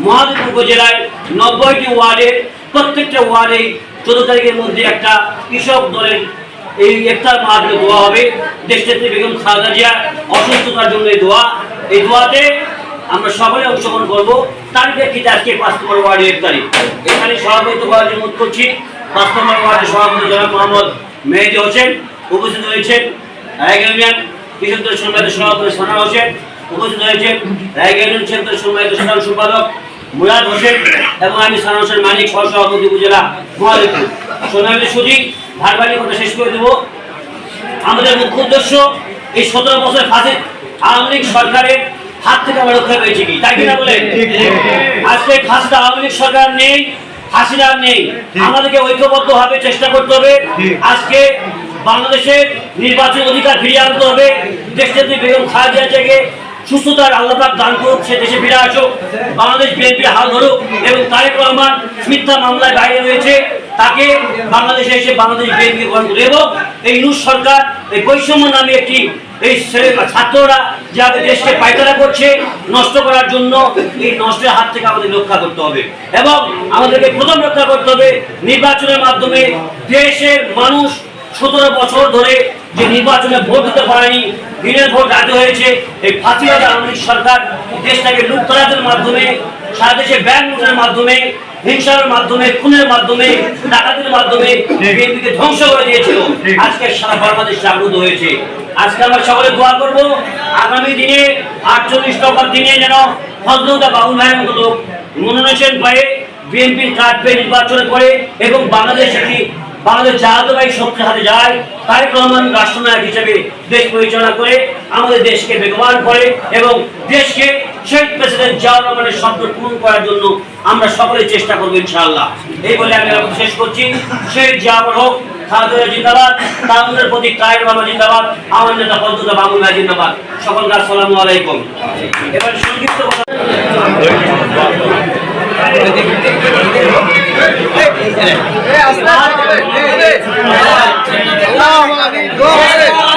মহাদেব উপজেলায় নব্বইটি ওয়ার্ডের প্রত্যেকটা চোদ্দ তারিখের মধ্যে একটা কৃষক এই হবে। বেগম অসুস্থতার জন্য এই এই দোয়াতে আমরা সকলে অংশগ্রহণ করব। তার প্রেক্ষিতে আজকে পাঁচ নম্বর ওয়ার্ডের ইফতারি এখানে সভাপতিত্ব করার জন্য করছি পাঁচ নম্বর ওয়ার্ডের সভাপতি জনাব মোহাম্মদ মেহেদি হোসেন উপস্থিত হয়েছেন রায়গঞ্জ ইউনিয়ন কৃষকদের সভাপতি সোনা হোসেন উপস্থিত হয়েছেন রায়গঞ্জ ইউনিয়ন ক্ষেত্রের সম্মানিত সাধারণ সম্পাদক মুরাদ হোসেন এবং আমি সানা হোসেন মানিক সহ সভাপতি উপজেলা মহাদেবপুর সোনালী সুজি ধারবাড়ি কথা শেষ করে দেবো। আমাদের মুখ্য উদ্দেশ্য, এই সতেরো বছর ফাঁসে আওয়ামী লীগ সরকারের হাত থেকে আমরা রক্ষা পেয়েছি কি? তাই কিনা বলে আজকে ফাঁসিটা আওয়ামী লীগ সরকার নেই হাসিনা নেই। আমাদেরকে ঐক্যবদ্ধ ভাবে চেষ্টা করতে হবে। আজকে বাংলাদেশের নির্বাচন অধিকার ফিরিয়ে আনতে হবে। দেশনেত্রী বেগম খালেদা থেকে সুস্থতার আল্লাহ পাক দান করুক সে দেশে ফিরে আসুক। বাংলাদেশ বিএনপির হাল ধরুক এবং তারেক রহমান মিথ্যা মামলায় বাইরে রয়েছে। তাকে বাংলাদেশে এসে বাংলাদেশ বিএনপি গ্রহণ করে এবং এই ইউনুস সরকার এই বৈষম্য নামে একটি এই ছাত্ররা যাতে দেশকে পায়তারা করছে নষ্ট করার জন্য এই নষ্টের হাত থেকে আমাদের রক্ষা করতে হবে। এবং আমাদেরকে প্রথম রক্ষা করতে হবে নির্বাচনের মাধ্যমে দেশের মানুষ সতেরো বছর ধরে যে নির্বাচনে ভোট দিতে পারেনি, দিনের ভোট রাতে হয়েছে, এই ফাঁসিবাদ আওয়ামী সরকার দেশটাকে লুটতরাজের মাধ্যমে, সারা দেশে ব্যাংক লুটের মাধ্যমে, হিংসার মাধ্যমে, খুনের মাধ্যমে, ডাকাতির মাধ্যমে বিএনপিকে ধ্বংস করে দিয়েছিল। আজকে সারা বাংলাদেশ জাগ্রত হয়েছে। আজকে আমরা সকলে দোয়া করব, আগামী দিনে আটচল্লিশ টাকার দিনে যেন ফজলুদা বাবুল ভাইয়ের মতো লোক মনোনয়ন পায়ে বিএনপির কার্ড পেয়ে নির্বাচন করে এবং বাংলাদেশ একটি বাংলাদেশ জাতীয়বাহী শক্তির হাতে যায়, তারেক রহমান রাষ্ট্রনায়ক হিসেবে দেশ পরিচালনা করে আমাদের দেশকে বেগবান করে এবং দেশকে শহীদ প্রেসিডেন্ট জিয়াউর রহমানের স্বপ্ন পূরণ করার জন্য আমরা সকলে চেষ্টা করব ইনশাআল্লাহ। এই বলে আমি শেষ করছি। শেখ জিয়াউর হোক খালেদা জিন্দাবাদ তাহলে প্রতি কায়ের বাবা জিন্দাবাদ আমার নেতা পদ্মত বাবুল ভাই জিন্দাবাদ সকলকে আসসালামু আলাইকুম এবার সংক্ষিপ্ত কথা আলাইকুম